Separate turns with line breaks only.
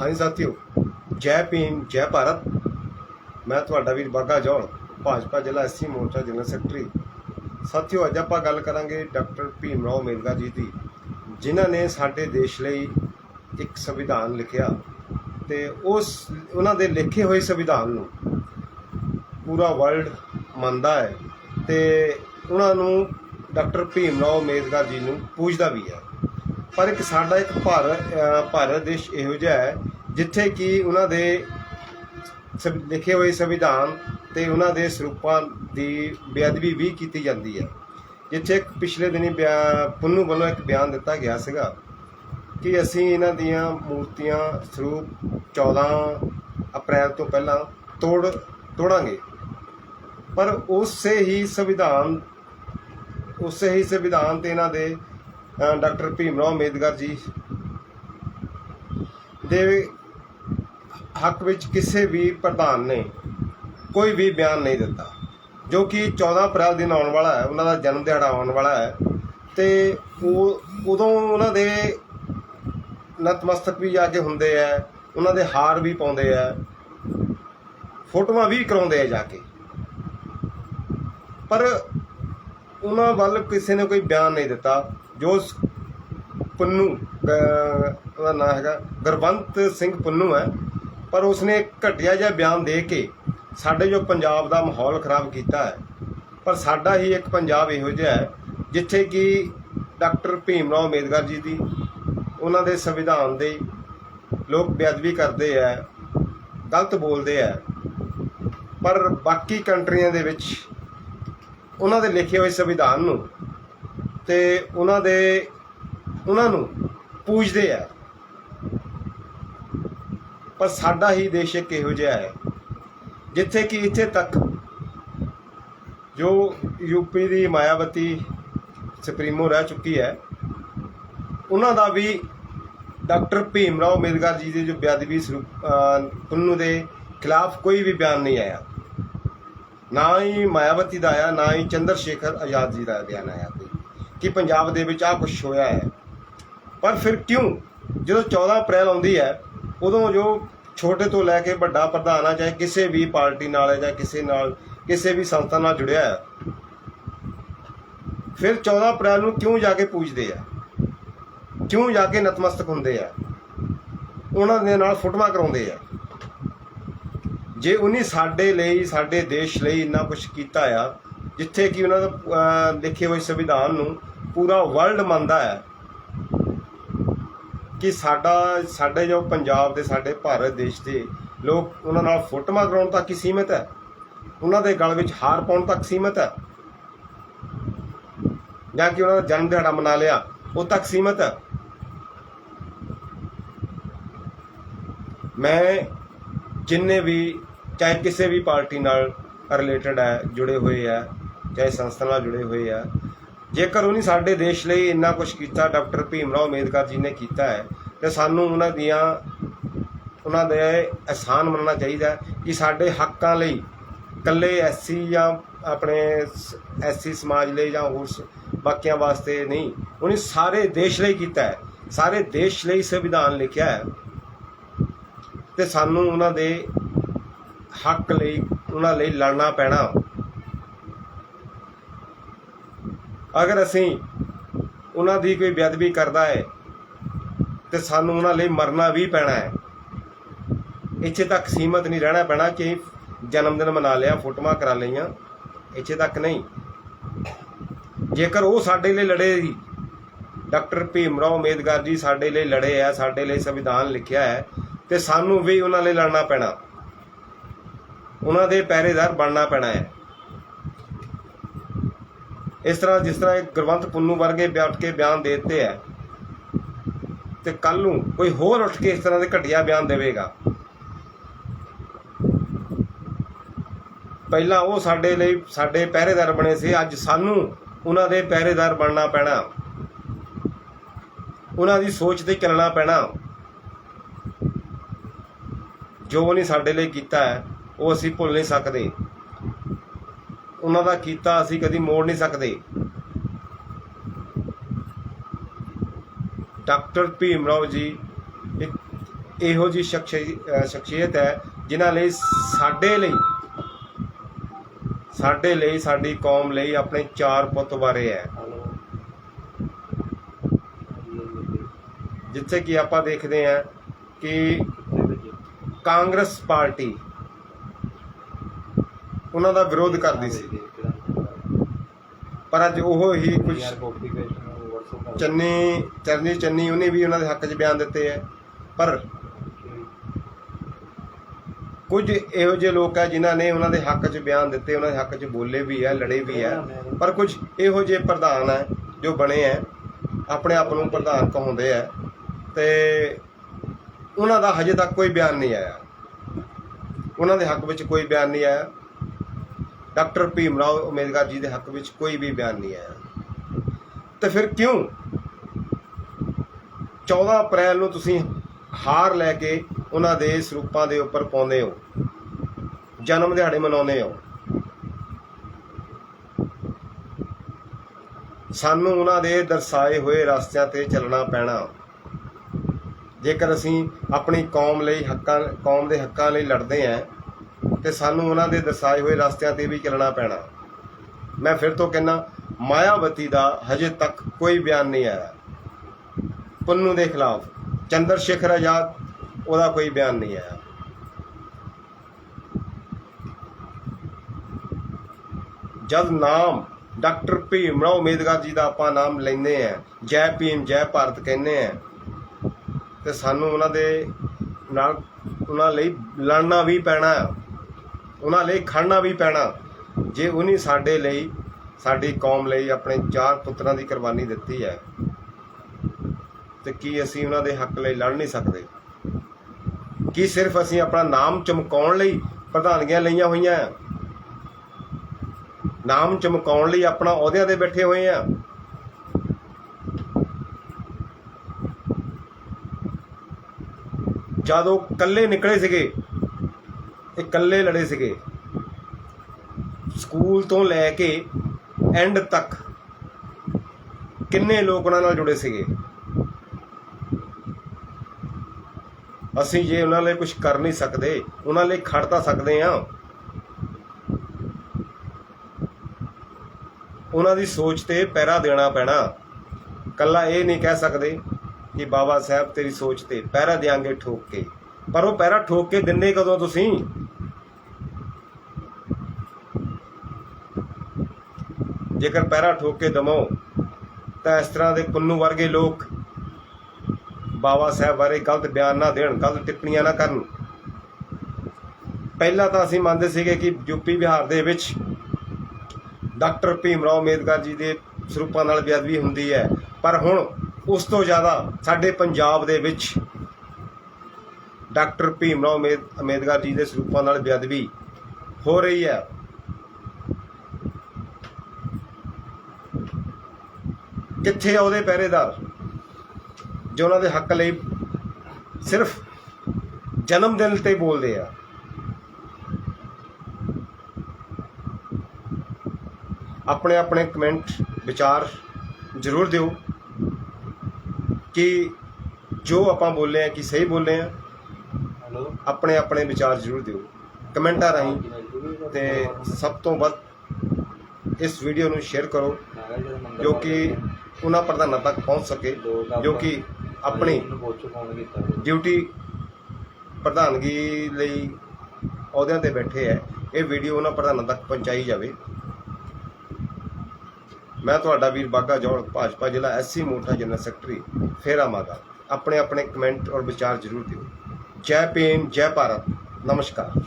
ਹਾਂਜੀ, ਸਾਥੀਓ। ਜੈ ਭੀਮ, ਜੈ ਭਾਰਤ। ਮੈਂ ਤੁਹਾਡਾ ਵੀਰ ਬਾਗਾ ਜੌਲ ਭਾਜਪਾ ਜ਼ਿਲ੍ਹਾ ਐਸਸੀ ਮੋਰਚਾ ਜਨਰਲ ਸੈਕਟਰੀ। ਸਾਥੀਓ, ਅੱਜ ਆਪਾਂ ਗੱਲ ਕਰਾਂਗੇ ਡਾਕਟਰ ਭੀਮ ਰਾਓ ਅੰਬੇਦਕਰ ਜੀ ਦੀ, ਜਿਨ੍ਹਾਂ ਨੇ ਸਾਡੇ ਦੇਸ਼ ਲਈ ਇੱਕ ਸੰਵਿਧਾਨ ਲਿਖਿਆ ਤੇ ਉਸ, ਉਹਨਾਂ ਦੇ ਲਿਖੇ ਹੋਏ ਸੰਵਿਧਾਨ ਨੂੰ ਪੂਰਾ ਵਰਲਡ ਮੰਨਦਾ ਹੈ ਤੇ ਉਹਨਾਂ ਨੂੰ ਡਾਕਟਰ ਭੀਮ ਰਾਓ ਅੰਬੇਦਕਰ ਜੀ ਨੂੰ ਪੂਜਦਾ ਵੀ ਹੈ। ਪਰ ਇੱਕ ਸਾਡਾ ਇੱਕ ਭਾਰਤ ਭਾਰਤ ਦੇਸ਼ ਇਹੋ ਜਿਹਾ ਹੈ ਜਿੱਥੇ ਕਿ ਉਹਨਾਂ ਦੇ ਲਿਖੇ ਹੋਏ ਸੰਵਿਧਾਨ ਤੇ ਉਹਨਾਂ ਦੇ ਸਰੂਪਾਂ ਦੀ ਬੇਅਦਬੀ ਵੀ ਕੀਤੀ ਜਾਂਦੀ ਹੈ। ਜਿੱਥੇ ਪਿਛਲੇ ਦਿਨੀ ਬਿਆ- ਪੁੰਨੂ ਵੱਲੋਂ ਇੱਕ ਬਿਆਨ ਦਿੱਤਾ ਗਿਆ ਸੀਗਾ ਕਿ ਅਸੀਂ ਇਹਨਾਂ ਦੀਆਂ ਮੂਰਤੀਆਂ ਸਰੂਪ 14 ਅਪ੍ਰੈਲ ਤੋਂ ਪਹਿਲਾਂ ਤੋੜ, ਤੋੜਾਂਗੇ। ਪਰ ਉਸੇ ਹੀ ਸੰਵਿਧਾਨ, ਉਸੇ ਹੀ ਸੰਵਿਧਾਨ ਤੇ ਇਹਨਾਂ ਦੇ ਡਾਕਟਰ ਭੀਮ ਰਾਓ ਅੰਬੇਦਕਰ ਜੀ ਦੇ ਹੱਕ ਵਿੱਚ ਕਿਸੇ ਵੀ ਪ੍ਰਧਾਨ ਨੇ ਕੋਈ ਵੀ ਬਿਆਨ ਨਹੀਂ ਦਿੱਤਾ ਜੋ ਕਿ 14 ਅਪ੍ਰੈਲ ਦਿਨ ਆਉਣ ਵਾਲਾ ਹੈ ਉਹਨਾਂ ਦਾ ਜਨਮ ਦਿਹਾੜਾ ਆਉਣ ਵਾਲਾ ਹੈ ਤੇ ਉਹ ਉਦੋਂ ਉਹਨਾਂ ਦੇ ਨਤਮਸਤਕ ਵੀ ਜਾ ਕੇ ਹੁੰਦੇ ਆ ਉਹਨਾਂ ਦੇ ਹਾਰ ਵੀ ਪਾਉਂਦੇ ਆ ਫੋਟੋਆਂ ਵੀ ਕਰਾਉਂਦੇ ਆ ਜਾ ਕੇ। ਪਰ ਉਹਨਾਂ ਵੱਲ ਕਿਸੇ ਨੇ ਕੋਈ ਬਿਆਨ ਨਹੀਂ ਦਿੱਤਾ ਜੋ ਸ- ਪੰਨੂ ਅਹ, ਉਹਦਾ ਨਾਮ ਹੈਗਾ ਗੁਰਵੰਤ ਸਿੰਘ ਪੰਨੂ ਹੈ ਪਰ ਉਸਨੇ ਇੱਕ ਘਟੀਆ ਜਿਹਾ ਬਿਆਨ ਦੇ ਕੇ ਸਾਡੇ ਜੋ ਪੰਜਾਬ ਦਾ ਮਾਹੌਲ ਖਰਾਬ ਕੀਤਾ ਹੈ। ਪਰ ਸਾਡਾ ਹੀ ਇੱਕ ਪੰਜਾਬ ਇਹੋ ਜਿਹਾ ਹੈ, ਜਿੱਥੇ ਕਿ ਡਾਕਟਰ ਭੀਮ ਰਾਓ ਅੰਬੇਦਕਰ ਜੀ ਦੀ, ਉਹਨਾਂ ਦੇ ਸੰਵਿਧਾਨ ਦੇ ਲੋਕ ਬੇਅਦਬੀ ਕਰਦੇ ਆ, ਗਲਤ ਬੋਲਦੇ ਆ। ਪਰ ਬਾਕੀ ਕੰਟਰੀਆਂ ਦੇ ਵਿੱਚ ਉਹਨਾਂ ਦੇ ਲਿਖੇ ਹੋਏ ਸੰਵਿਧਾਨ ਨੂੰ ਤੇ ਉਹਨਾਂ ਦੇ, ਉਹਨਾਂ ਨੂੰ ਪੂਜਦੇ ਆ। ਪਰ ਸਾਡਾ ਹੀ ਦੇਸ਼ ਇੱਕ ਇਹੋ ਜਿਹਾ ਹੈ, ਜਿੱਥੇ ਕਿ ਇੱਥੇ ਤੱਕ ਜੋ ਯੂਪੀ ਦੀ ਮਾਇਆਵਤੀ ਸੁਪਰੀਮੋ ਰਹਿ ਚੁੱਕੀ ਹੈ, ਉਹਨਾਂ ਦਾ ਵੀ ਡਾਕਟਰ ਭੀਮ ਰਾਓ ਅੰਬੇਦਕਰ ਜੀ ਦੇ ਜੋ ਬੇਅਦਬੀ ਸਰੂਪ ਪੁੰਨੂ ਦੇ ਖਿਲਾਫ ਕੋਈ ਵੀ ਬਿਆਨ ਨਹੀਂ ਆਇਆ। ਨਾ ਹੀ ਮਾਇਆਵਤੀ ਦਾ ਆਇਆ, ਨਾ ਹੀ ਚੰਦਰ ਸ਼ੇਖਰ ਆਜ਼ਾਦ ਜੀ ਦਾ ਬਿਆਨ ਆਇਆ ਕੋਈ, ਕਿ ਪੰਜਾਬ ਦੇ ਵਿੱਚ ਆ ਕੁਝ ਹੋਇਆ ਹੈ। ਪਰ ਫਿਰ ਕਿਉਂ? ਜਦੋਂ 14 ਅਪ੍ਰੈਲ ਆਉਂਦੀ ਹੈ ਉਦੋਂ ਜੋ ਛੋਟੇ ਤੋਂ ਲੈ ਕੇ ਵੱਡਾ ਪ੍ਰਧਾਨ ਆ, ਚਾਹੇ ਕਿਸੇ ਵੀ ਪਾਰਟੀ ਨਾਲ ਹੈ ਜਾਂ ਕਿਸੇ ਨਾਲ, ਕਿਸੇ ਵੀ ਸੰਸਥਾ ਨਾਲ ਜੁੜਿਆ ਹੈ ਫਿਰ 14 ਅਪ੍ਰੈਲ ਨੂੰ ਕਿਉਂ ਜਾ ਕੇ ਪੂਜਦੇ ਆ? ਕਿਉਂ ਜਾ ਕੇ ਨਤਮਸਤਕ ਹੁੰਦੇ ਆ? ਉਹਨਾਂ ਦੇ ਨਾਲ ਫੋਟੋਆਂ ਕਰਾਉਂਦੇ ਆ। ਜੇ ਉਹਨੇ ਸਾਡੇ ਲਈ, ਸਾਡੇ ਦੇਸ਼ ਲਈ ਇੰਨਾ ਕੁਝ ਕੀਤਾ ਆ, ਜਿੱਥੇ ਕਿ ਉਹਨਾਂ ਦਾ ਲਿਖੇ ਹੋਏ ਸੰਵਿਧਾਨ ਨੂੰ ਪੂਰਾ ਵਰਲਡ ਮੰਨਦਾ ਹੈ ਕਿ ਸਾਡਾ, ਸਾਡੇ ਜੋ ਪੰਜਾਬ ਦੇ, ਸਾਡੇ ਭਾਰਤ ਦੇਸ਼ ਦੇ ਲੋਕ ਉਹਨਾਂ ਨਾਲ ਫੋਟੋਆਂ ਕਰਾਉਣ ਤੱਕ ਹੀ ਸੀਮਿਤ ਹੈ। ਉਹਨਾਂ ਦੇ ਗਲ ਵਿੱਚ ਹਾਰ ਪਾਉਣ ਤੱਕ ਸੀਮਿਤ ਹੈ। ਜਾਂ ਕਿ ਉਹਨਾਂ ਦਾ ਜਨਮ ਦਿਹਾੜਾ ਮਨਾ ਲਿਆ, ਉਹ ਤੱਕ ਸੀਮਿਤ ਹੈ। ਮੈਂ ਜਿੰਨੇ ਵੀ, ਚਾਹੇ ਕਿਸੇ ਵੀ ਪਾਰਟੀ ਨਾਲ ਰਿਲੇਟਡ ਹੈ, ਜੁੜੇ ਹੋਏ ਆ ਚਾਹੇ ਸੰਸਥਾ ਨਾਲ ਜੁੜੇ ਹੋਏ ਆ ਜੇਕਰ ਉਹਨੇ ਸਾਡੇ ਦੇਸ਼ ਲਈ ਇੰਨਾ ਕੁਝ ਕੀਤਾ, ਡਾਕਟਰ ਭੀਮ ਰਾਓ ਅੰਬੇਦਕਰ ਜੀ ਨੇ ਕੀਤਾ ਹੈ, ਤੇ ਸਾਨੂੰ ਉਹਨਾਂ ਦੀਆਂ, ਉਹਨਾਂ ਦੇ ਅਹਿਸਾਨ ਮੰਨਣਾ ਚਾਹੀਦਾ ਕਿ ਸਾਡੇ ਹੱਕਾਂ ਲਈ ਇਕੱਲੇ ਐਸਸੀ ਜਾਂ ਆਪਣੇ ਐਸਸੀ ਸਮਾਜ ਲਈ ਜਾਂ ਹੋਰ ਬਾਕੀਆਂ ਵਾਸਤੇ ਨਹੀਂ, ਉਹਨੇ ਸਾਰੇ ਦੇਸ਼ ਲਈ ਕੀਤਾ ਹੈ, ਸਾਰੇ ਦੇਸ਼ ਲਈ ਸੰਵਿਧਾਨ ਲਿਖਿਆ ਹੈ। ਤੇ ਸਾਨੂੰ ਉਹਨਾਂ ਦੇ ਹੱਕ ਲਈ, ਉਹਨਾਂ ਲਈ ਲੜਨਾ ਪੈਣਾ। ਅਗਰ ਅਸੀਂ ਉਹਨਾਂ ਦੀ ਕੋਈ ਬੇਅਦਬੀ ਕਰਦਾ ਹੈ ਤੇ ਸਾਨੂੰ ਉਹਨਾਂ ਲਈ ਮਰਨਾ ਵੀ ਪੈਣਾ ਹੈ, ਇੱਥੇ ਤੱਕ ਸੀਮਤ ਨਹੀਂ ਰਹਿਣਾ ਪੈਣਾ ਕਿ ਜਨਮ ਦਿਨ ਮਨਾ ਲਿਆ, ਫੋਟੋਆਂ ਕਰਾ ਲਈਆਂ, ਇੱਥੇ ਤੱਕ ਨਹੀਂ। ਜੇਕਰ ਉਹ ਸਾਡੇ ਲਈ ਲੜੇ ਸੀ, ਡਾਕਟਰ ਭੀਮ ਰਾਓ ਅੰਬੇਦਕਰ ਜੀ ਸਾਡੇ ਲਈ ਲੜੇ ਆ, ਸਾਡੇ ਲਈ ਸੰਵਿਧਾਨ ਲਿਖਿਆ ਹੈ ਤੇ ਸਾਨੂੰ ਵੀ ਉਹਨਾਂ ਲਈ ਲੜਨਾ ਪੈਣਾ। ਉਹਨਾਂ ਦੇ ਪਹਿਰੇਦਾਰ ਬਣਨਾ ਪੈਣਾ ਹੈ। ਇਸ ਤਰ੍ਹਾਂ ਜਿਸ ਤਰ੍ਹਾਂ ਇਹ ਗੁਰਵੰਤ ਪੁੰਨੂ ਵਰਗੇ ਬੈਠ ਕੇ ਬਿਆਨ ਦੇ ਦਿੱਤੇ ਹੈ, ਤੇ ਕੱਲ ਨੂੰ ਕੋਈ ਹੋਰ ਉੱਠ ਕੇ ਇਸ ਤਰ੍ਹਾਂ ਦੇ ਘਟੀਆ ਬਿਆਨ ਦੇਵੇਗਾ। ਪਹਿਲਾਂ ਉਹ ਸਾਡੇ ਲਈ ਸਾਡੇ ਪਹਿਰੇਦਾਰ ਬਣੇ ਸੀ, ਅੱਜ ਸਾਨੂੰ ਉਹਨਾਂ ਦੇ ਪਹਿਰੇਦਾਰ ਬਣਨਾ ਪੈਣਾ। ਉਹਨਾਂ ਦੀ ਸੋਚ ਤੇ ਚੱਲਣਾ ਪੈਣਾ। ਜੋ ਉਹਨੇ ਸਾਡੇ ਲਈ ਕੀਤਾ ਹੈ, ਉਹ ਅਸੀਂ ਭੁੱਲ ਨਹੀਂ ਸਕਦੇ। ਉਹਨਾਂ ਦਾ ਕੀਤਾ ਅਸੀਂ ਕਦੀ ਮੋੜ ਨਹੀਂ ਸਕਦੇ। ਡਾਕਟਰ ਭੀਮ ਰਾਓ ਜੀ, ਇੱਕ ਇਹੋ ਜੀ ਸ਼ਖਸੀਅਤ ਹੈ, ਜਿਨ੍ਹਾਂ ਲਈ ਸਾਡੇ ਲਈ ਸਾਡੇ ਲਈ, ਸਾਡੀ ਕੌਮ ਲਈ ਆਪਣੇ ਚਾਰ ਪੁੱਤ ਬਾਰੇ ਹੈ। ਜਿੱਥੇ ਕਿ ਆਪਾਂ ਦੇਖਦੇ ਹਾਂ ਕਿ ਕਾਂਗਰਸ ਪਾਰਟੀ ਉਹਨਾਂ ਦਾ ਵਿਰੋਧ ਕਰਦੀ ਸੀ। ਪਰ ਅੱਜ ਉਹ ਹੀ ਕੁਝ ਚੰਨੀ ਚਰਨੀ ਚੰਨੀ ਉਹਨੇ ਵੀ ਉਹਨਾਂ ਦੇ ਹੱਕ 'ਚ ਬਿਆਨ ਦਿੱਤੇ ਹੈ ਪਰ ਕੁਝ ਇਹੋ ਜਿਹੇ ਲੋਕ ਹੈ ਜਿਨ੍ਹਾਂ ਨੇ ਉਹਨਾਂ ਦੇ ਹੱਕ 'ਚ ਬਿਆਨ ਦਿੱਤੇ ਉਹਨਾਂ ਦੇ ਹੱਕ 'ਚ ਬੋਲੇ ਵੀ ਹੈ ਲੜੇ ਵੀ ਹੈ ਪਰ ਕੁਝ ਇਹੋ ਜਿਹੇ ਪ੍ਰਧਾਨ ਹੈ ਜੋ ਬਣੇ ਹੈ ਆਪਣੇ ਆਪ ਨੂੰ ਪ੍ਰਧਾਨ ਕਹਾਉਂਦੇ ਹੈ ਤੇ ਉਹਨਾਂ ਦਾ ਹਜੇ ਤੱਕ ਕੋਈ ਬਿਆਨ ਨਹੀਂ ਆਇਆ। ਉਹਨਾਂ ਦੇ ਹੱਕ ਵਿੱਚ ਕੋਈ ਬਿਆਨ ਨਹੀਂ ਆਇਆ। ਡਾਕਟਰ ਭੀਮ ਰਾਓ ਅੰਬੇਦਕਰ ਜੀ ਦੇ ਹੱਕ ਵਿੱਚ ਕੋਈ ਵੀ ਬਿਆਨ ਨਹੀਂ ਆਇਆ। ਤੇ ਫਿਰ ਕਿਉਂ? 14 ਅਪ੍ਰੈਲ ਨੂੰ ਤੁਸੀਂ ਹਾਰ ਲੈ ਕੇ ਉਹਨਾਂ ਦੇ ਸਰੂਪਾਂ ਦੇ ਉੱਪਰ ਪਾਉਂਦੇ ਹੋ। ਜਨਮ ਦਿਹਾੜੇ ਮਨਾਉਂਦੇ ਹੋ। ਸਾਨੂੰ ਉਹਨਾਂ ਦੇ ਦਰਸਾਏ ਹੋਏ ਰਸਤਿਆਂ ਤੇ ਚੱਲਣਾ ਪੈਣਾ। ਜੇਕਰ ਅਸੀਂ ਆਪਣੀ ਕੌਮ ਲਈ ਹੱਕਾਂ, ਕੌਮ ਦੇ ਹੱਕਾਂ ਲਈ ਲੜਦੇ ਆਂ ਤੇ ਸਾਨੂੰ ਉਹਨਾਂ ਦੇ ਦਰਸਾਏ ਹੋਏ ਰਸਤਿਆਂ ਤੇ ਵੀ ਚੱਲਣਾ ਪੈਣਾ। ਮੈਂ ਫਿਰ ਤੋਂ ਕਹਿੰਨਾ ਮਾਇਆਵਤੀ ਦਾ ਹਜੇ ਤੱਕ ਕੋਈ ਬਿਆਨ ਨਹੀਂ ਆਇਆ। ਪੁੰਨੂ ਦੇ ਖਿਲਾਫ ਚੰਦਰ ਸ਼ੇਖਰ ਆਜ਼ਾਦ, ਉਹਦਾ ਕੋਈ ਬਿਆਨ ਨਹੀਂ ਆਇਆ। ਜਦ ਨਾਮ ਡਾਕਟਰ ਭੀਮ ਰਾਓ ਅੰਬੇਦਕਰ ਜੀ ਦਾ ਆਪਾਂ ਨਾਮ ਲੈਂਦੇ ਆ ਜੈ ਭੀਮ, ਜੈ ਭਾਰਤ ਕਹਿੰਦੇ ਆ ਤੇ ਸਾਨੂੰ ਉਹਨਾਂ ਦੇ ਨਾਲ, ਉਹਨਾਂ ਲਈ ਲੜਨਾ ਵੀ ਪੈਣਾ ਉਹਨਾਂ ਲਈ ਖੜਨਾ ਵੀ ਪੈਣਾ। ਜੇ ਉਹਨੇ ਸਾਡੇ ਲਈ, ਸਾਡੀ ਕੌਮ ਲਈ ਆਪਣੇ ਚਾਰ ਪੁੱਤਰਾਂ ਦੀ ਕੁਰਬਾਨੀ ਦਿੱਤੀ ਹੈ, ਤੇ ਕੀ ਅਸੀਂ ਉਹਨਾਂ ਦੇ ਹੱਕ ਲਈ ਲੜ ਨਹੀਂ ਸਕਦੇ? ਕੀ ਸਿਰਫ ਅਸੀਂ ਆਪਣਾ ਨਾਮ ਚਮਕਾਉਣ ਲਈ ਪ੍ਰਧਾਨਗੀਆਂ ਲਈਆਂ ਹੋਈਆਂ ਆ ਨਾਮ ਚਮਕਾਉਣ ਲਈ ਆਪਣਾ ਅਹੁਦਿਆਂ ਤੇ ਬੈਠੇ ਹੋਏ ਆ ਜਦੋਂ ਇਕੱਲੇ ਨਿਕਲੇ ਸੀਗੇ ਇਕੱਲੇ ਲੜੇ ਸੀਗੇ। ਸਕੂਲ ਤੋਂ ਲੈ ਕੇ ਐਂਡ ਤੱਕ ਕਿੰਨੇ ਲੋਕ ਉਹਨਾਂ ਨਾਲ ਜੁੜੇ ਸੀਗੇ? ਅਸੀਂ ਜੇ ਉਹਨਾਂ ਲਈ ਕੁਝ ਕਰ ਨਹੀਂ ਸਕਦੇ, ਉਹਨਾਂ ਲਈ ਖੜ ਤਾਂ ਸਕਦੇ ਆ ਉਹਨਾਂ ਦੀ ਸੋਚ ਤੇ ਪੈਰਾ ਦੇਣਾ ਪੈਣਾ। ਕੱਲਾ ਇਹ ਨਹੀਂ ਕਹਿ ਸਕਦੇ ਕਿ ਬਾਬਾ ਸਾਹਿਬ ਤੇਰੀ ਸੋਚ ਤੇ ਪੈਰਾ ਦੇਾਂਗੇ ਠੋਕ ਕੇ। ਪਰ ਉਹ ਪੈਰਾ ਠੋਕ ਕੇ ਦਿੰਦੇ ਕਦੋਂ ਤੁਸੀਂ? ਜੇਕਰ ਪੈਰਾ ਠੋਕ ਕੇ ਦਮੋ ਤਾਂ ਇਸ ਤਰ੍ਹਾਂ ਦੇ ਪੁੰਨੂ ਵਰਗੇ ਲੋਕ ਬਾਬਾ ਸਾਹਿਬ ਬਾਰੇ ਗਲਤ ਬਿਆਨ ਨਾ ਦੇਣ, ਗਲਤ ਟਿੱਪਣੀਆਂ ਨਾ ਕਰਨ। ਪਹਿਲਾਂ ਤਾਂ ਅਸੀਂ ਮੰਨਦੇ ਸੀਗੇ ਕਿ ਯੂਪੀ ਬਿਹਾਰ ਦੇ ਵਿੱਚ ਡਾਕਟਰ ਭੀਮ ਰਾਓ ਅੰਬੇਦਕਰ ਜੀ ਦੇ ਸਰੂਪਾਂ ਨਾਲ ਬੇਅਦਬੀ ਹੁੰਦੀ ਹੈ। ਪਰ ਹੁਣ ਉਸ ਤੋਂ ਜ਼ਿਆਦਾ ਸਾਡੇ ਪੰਜਾਬ ਦੇ ਵਿੱਚ ਡਾਕਟਰ ਭੀਮ ਰਾਓ ਅੰਬੇਦਕਰ ਜੀ ਦੇ ਸਰੂਪਾਂ ਨਾਲ ਬੇਅਦਬੀ ਹੋ ਰਹੀ ਹੈ। ਕਿੱਥੇ ਆ ਉਹਦੇ ਪਹਿਰੇਦਾਰ? ਜੋ ਉਹਨਾਂ ਦੇ ਹੱਕ ਲਈ ਸਿਰਫ ਜਨਮ ਦਿਨ ਤੇ ਬੋਲਦੇ ਆ। ਆਪਣੇ ਆਪਣੇ ਕਮੈਂਟ ਵਿਚਾਰ ਜ਼ਰੂਰ ਦਿਓ ਕਿ ਜੋ ਆਪਾਂ ਬੋਲੇ ਆ ਕਿ ਸਹੀ ਬੋਲੇ ਆ
ਹਲੋ।
ਆਪਣੇ ਆਪਣੇ ਵਿਚਾਰ ਜ਼ਰੂਰ ਦਿਓ। ਕਮੈਂਟਾਂ ਰਾਹੀਂ ਤੇ ਸਭ ਤੋਂ ਵੱਧ ਇਸ ਵੀਡੀਓ ਨੂੰ ਸ਼ੇਅਰ ਕਰੋ ਜੋ ਕਿ ਉਹਨਾਂ ਪ੍ਰਧਾਨਾਂ ਤੱਕ ਪਹੁੰਚ ਸਕੇ ਜੋ ਕਿ ਆਪਣੀ ਡਿਊਟੀ ਪ੍ਰਧਾਨਗੀ ਲਈ ਅਹੁਦਿਆਂ ਤੇ ਬੈਠੇ ਹੈ। ਇਹ ਵੀਡੀਓ ਉਹਨਾਂ ਪ੍ਰਧਾਨਾਂ ਤੱਕ ਪਹੁੰਚਾਈ ਜਾਵੇ। ਮੈਂ ਤੁਹਾਡਾ ਵੀਰ ਬਾਗਾ ਜੌਲ ਭਾਜਪਾ ਜ਼ਿਲ੍ਹਾ ਐਸਸੀ ਮੋਠਾ ਜਨਰਲ ਸੈਕਟਰੀ ਫੇਰਾ ਮਾਗਾ ਆਪਣੇ ਆਪਣੇ ਕਮੈਂਟ ਔਰ ਵਿਚਾਰ ਜ਼ਰੂਰ ਦਿਓ। ਜੈ ਭੀਮ ਜੈ ਭਾਰਤ। ਨਮਸਕਾਰ।